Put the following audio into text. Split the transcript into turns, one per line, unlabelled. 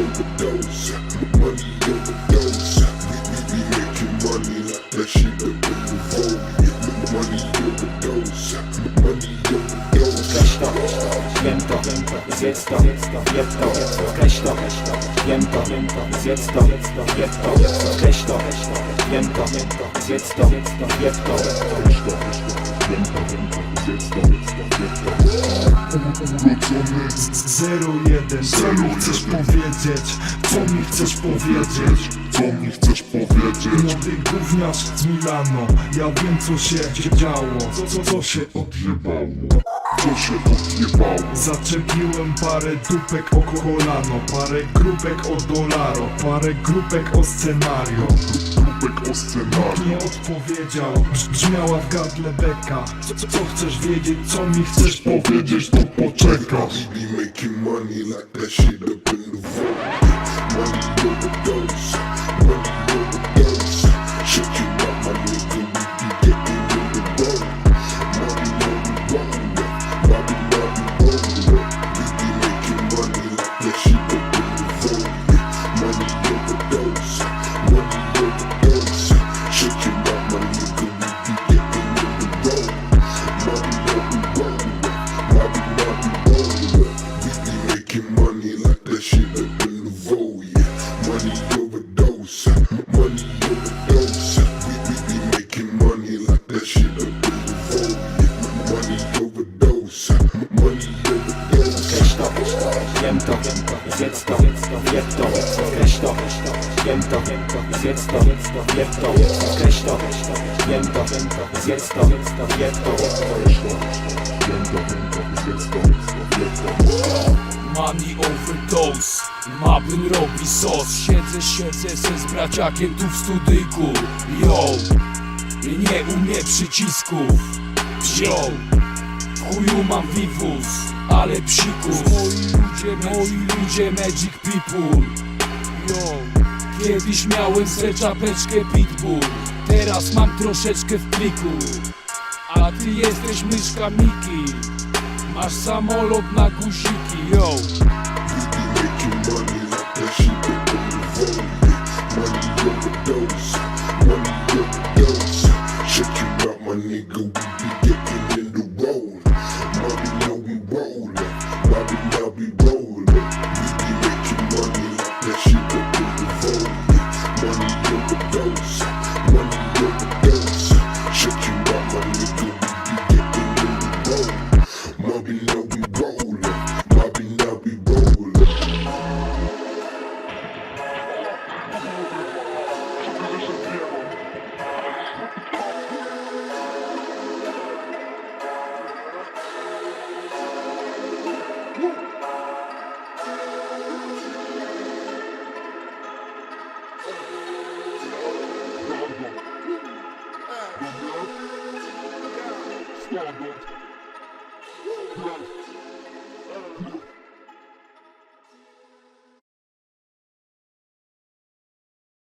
overdose, money overdose. We, we be making money like that shit
zjedz to, jeb to, weź to, wiem to, zjedz to, jeb to, weź to, wiem to, zjedz to, jeb to,
Zero jeden, co mi chcesz powiedzieć? Co mi chcesz powiedzieć?
Co mi chcesz powiedzieć?
Młody gówniarz z Milano Ja wiem co się działo Co, co, co się
Odjebało, co się odjebało?
Zaczepiłem parę dupek o kolano Parę grupek o dolaro Parę grupek o scenario
Grupek o scenariusz.
Nie odpowiedział Brz- Brzmiała w gardle beka co, co, co chcesz wiedzieć? Co mi chcesz powiedzieć?
To poczekasz. We be making money like that shit up in the vogue.
Wiem to, zjedz to, jeb to, weź to, wiem to, zjedz to, jeb to, weź to, wiem to, zjedz to, jeb to,
Money overdose Mabyn robi sos Siedzę, siedzę se z braciakiem tu w studyjku Yo Nie umie przycisków Yo W chuju mam vivus Ale psikus Moi ludzie, moi ludzie magic people Yo Kiedyś miałem se czapeczkę pitbull Teraz mam troszeczkę w pliku A ty jesteś myszka Miki Masz samolot na guziki, yo
money overdose, money overdose. Shut you up, my nigga, we be Stand up.